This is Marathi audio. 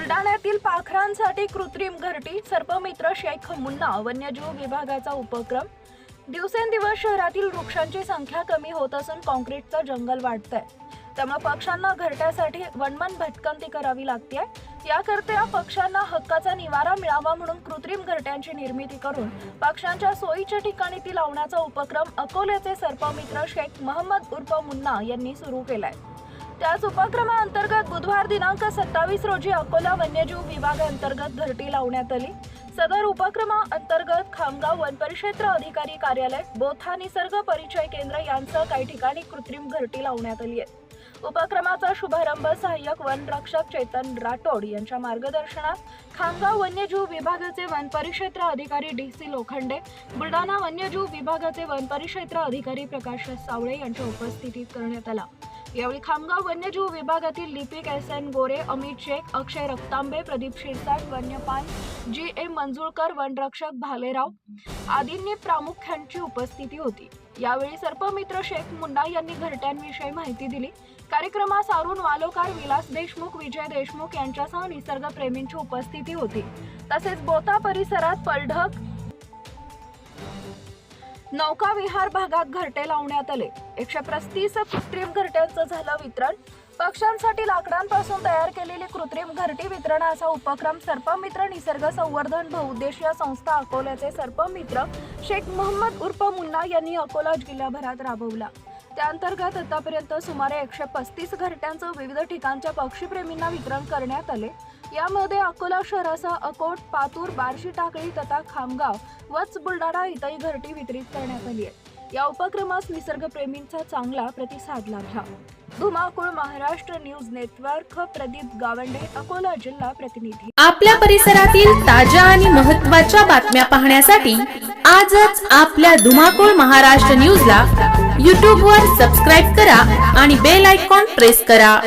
बुलडाण्यातील पाखरांसाठी कृत्रिम घरटी सर्पमित्र शेख मुन्ना वन्यजीव विभागाचा उपक्रम. दिवसेंदिवस शहरातील वृक्षांची संख्या कमी होत असून कॉन्क्रीटचं जंगल वाढतंय. त्यामुळे पक्ष्यांना घरट्यासाठी वनमन भटकंती करावी लागते याकरता पक्ष्यांना हक्काचा निवारा मिळावा म्हणून कृत्रिम घरट्यांची निर्मिती करून पक्ष्यांच्या सोयीच्या ठिकाणी ती लावण्याचा उपक्रम अकोल्याचे सर्पमित्र शेख महम्मद उर्फ मुन्ना यांनी सुरू केलाय. त्याच उपक्रमाअंतर्गत बुधवार दिनांक सत्तावीस रोजी अकोला वन्यजीव विभागाअंतर्गत घरटी लावण्यात आली. सदर उपक्रमाअंतर्गत खामगाव वनपरिक्षेत्र अधिकारी कार्यालय बोथा निसर्ग परिचय केंद्र यांसह काही ठिकाणी कृत्रिम घरटी लावण्यात आली आहे. उपक्रमाचा शुभारंभ सहाय्यक वनरक्षक चेतन राठोड यांच्या मार्गदर्शनात खामगाव वन्यजीव विभागाचे वनपरिक्षेत्र अधिकारी डी सी लोखंडे बुलढाणा वन्यजीव विभागाचे वनपरिक्षेत्र अधिकारी प्रकाश सावळे यांच्या उपस्थितीत करण्यात आला. यावेळी खामगाव वन्यजीव विभागातील लिपिक एस एन गोरे अमित शेख अक्षय रक्तांबे प्रदीप शिरसाट वन्यपाल जी. ए मंजुळकर वनरक्षक भालेराव आदींनी प्रामुख्यांची उपस्थिती होती. यावेळी सर्पमित्र शेख मुंडा यांनी घरट्यांविषयी माहिती दिली. कार्यक्रमास अरुण वालोकार विलास देशमुख विजय देशमुख यांच्यासह निसर्गप्रेमींची उपस्थिती होती. तसेच बोता परिसरात पलढक नौका विहार भागात घरटे लावण्यात आले. एकशे पस्तीस कृत्रिम घरट्यांचं झालं वितरण. पक्ष्यांसाठी लाकडांपासून तयार केलेली कृत्रिम घरटी वितरणाचा उपक्रम सर्पमित्र निसर्ग संवर्धन बहुउद्देशीय संस्था अकोल्याचे सर्पमित्र शेख मोहम्मद उर्फ मुन्ना यांनी अकोला जिल्ह्याभरात राबवला. त्याअंतर्गत आतापर्यंत सुमारे एकशे पस्तीस घरट्यांचं विविध ठिकाणच्या पक्षीप्रेमींना वितरण करण्यात आले. यामध्ये अकोला शहरासह अकोट पातूर बार्शी टाकळी तथा खामगाव वच बुलढाणा इथंही घरटी वितरित करण्यात आली आहे. या उपक्रमास निसर्गप्रेमींचा चांगला प्रतिसाद लाभला. धुमाकूळ महाराष्ट्र न्यूज नेटवर्क प्रदीप गावंडे अकोला जिल्हा प्रतिनिधी. आपल्या परिसरातील ताज्या आणि महत्त्वाच्या बातम्या पाहण्यासाठी आजच आपल्या धुमाकूळ महाराष्ट्र न्यूजला यूट्यूबवर सबस्क्राईब करा आणि बेल आयकॉन प्रेस करा.